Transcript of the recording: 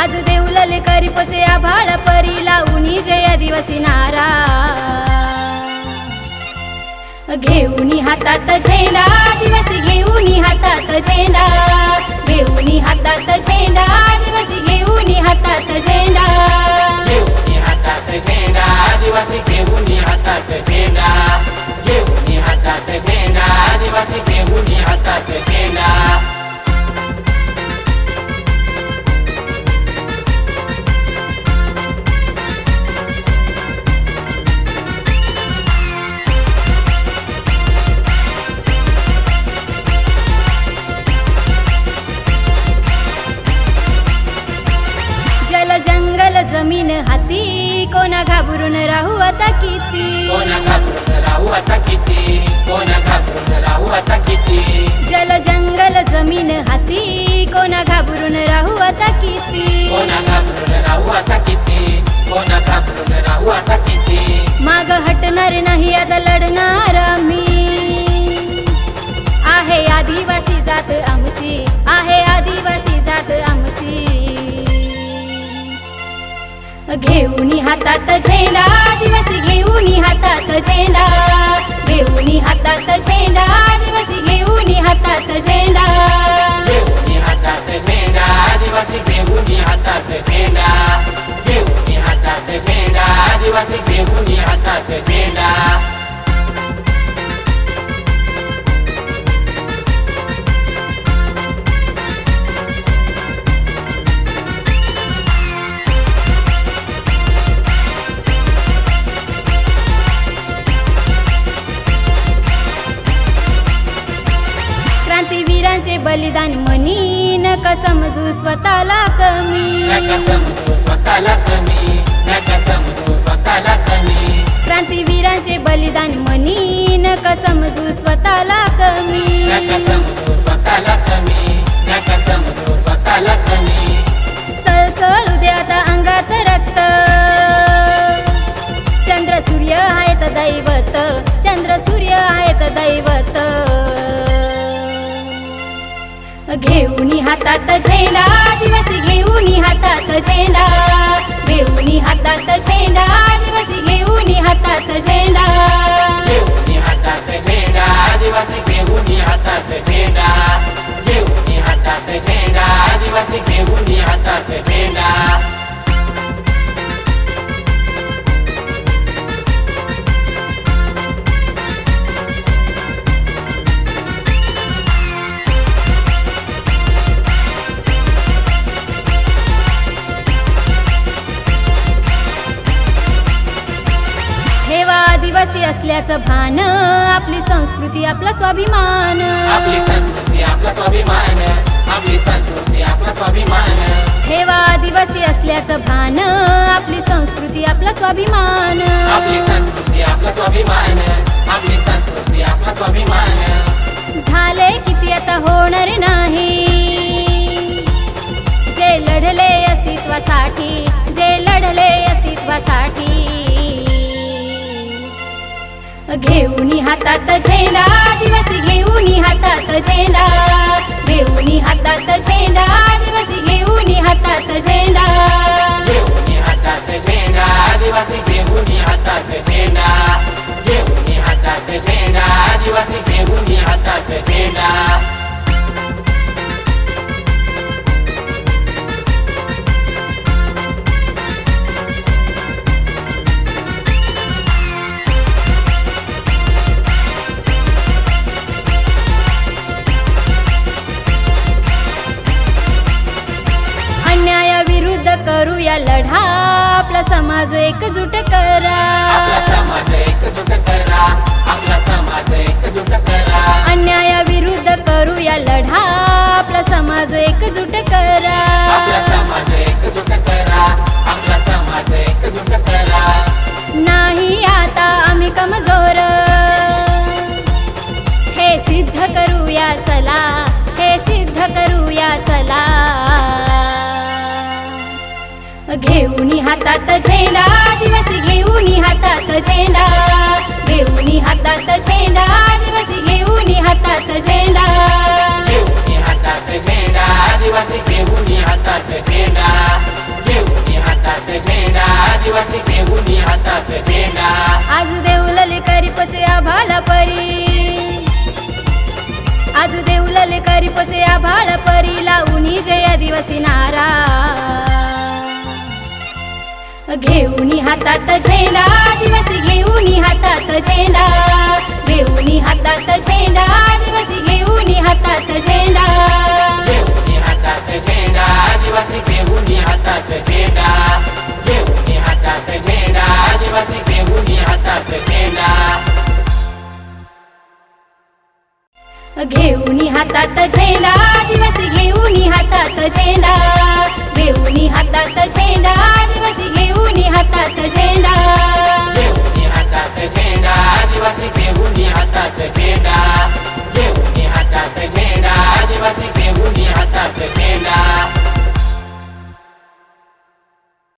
आज देवलले करीपचे आभाळ परी लावणी जया दिवसी नारा. घेऊनी हातात झेला दिवस जमीन हाती. कोणा घाबरून राहू आता किती? कोण घाबरून राहू आता किती? कोण घाबरून राहू आता किती? जल जंगल जमीन हाती. कोणा घाबरून राहू आता किती? कोण घाबरून राहू आता किती? कोण घाबरून राहू आता किती? माग हटणार नाही आता लढणार आम्ही. आहे आदिवासी जात आमची. घेऊनी हातात झेंडा दिवस घेऊनी हातात झेंडा. घेऊनी हातात झेंडा दिवस घेऊनी हातात झेंडा. घेऊन हातात झेंडा आदिवासी घेऊन हातात झेंडा. घेऊन हातात झेंडा आदिवासी घेऊन हातात झेंडा. बलिदान मनी नका समजू स्वतःला कमी. क्रांतीवीरांचे बलिदान मनी नका समजू स्वतःला कमी. घेऊनी हातात झेंडा दिवसी घेऊनी हातात झेंडा. घेऊनी हातात झेंडा दिवसी घेऊनी हातात झेंडा. घेऊन हातात झेंडा आदिवासी घेऊन हातात झेंडा. घेऊन हातात झेंडा आदिवासी घेऊन हातात आदिवासी असल्याचं भान आपली संस्कृती आपला स्वाभिमान. आपली संस्कृती आपला स्वाभिमान. आपली संस्कृती आपला स्वाभिमान. ठेवा आदिवासी असल्याचं भान आपली संस्कृती आपला स्वाभिमान. आपली संस्कृती आपला स्वाभिमान. आपली संस्कृती आपला स्वाभिमान. झाले किती आता होणार नाही. जे लढले अस्तित्वासाठी जे लढले अस्तित्वासाठी. घेऊनी हातात झेंडा. दिवस घेऊनी हातात झेंडा. घेऊनी हातात झेंडा. दिवसी घेऊनी हातात झेंडा. घेऊन हातात झेंडा. दिवस घेऊन हातात झेंडा. घेऊन हातात झेंडा. आदिवासी घेऊन हातात झेंडा. करूया लढा. आपला समाज एकजूट करा. आपला समाज एकजूट करा. आपला समाज एकजूट करा. अन्यायाविरुद्ध घेऊन हातात झेंडा दिवस घेऊन हातात झेंडा. घेऊन हातात झेंडा दिवस घेऊन हातात झेंडा. आज देऊलले करीपचे आभाला परी आज देऊलले करीपचे आभाळ परी लावणी जया दिवसी नारा. घेऊनी हातात झेंडा दिवसी घेऊनी हातात झेंडा घेऊनी हातात झेंडा दिवसी घेऊनी हातात झेंडा घेऊन हातात झेंडा घेऊन हातात झेंडा घेऊन हातात झेंडा आदिवासी घेऊन हातात झेंडा घेऊनी हातात झेंडा दिवसी घेऊनी हातात झेंडा घेऊन हातात झेंडा. आदिवासी घेऊन हातात झेंडा.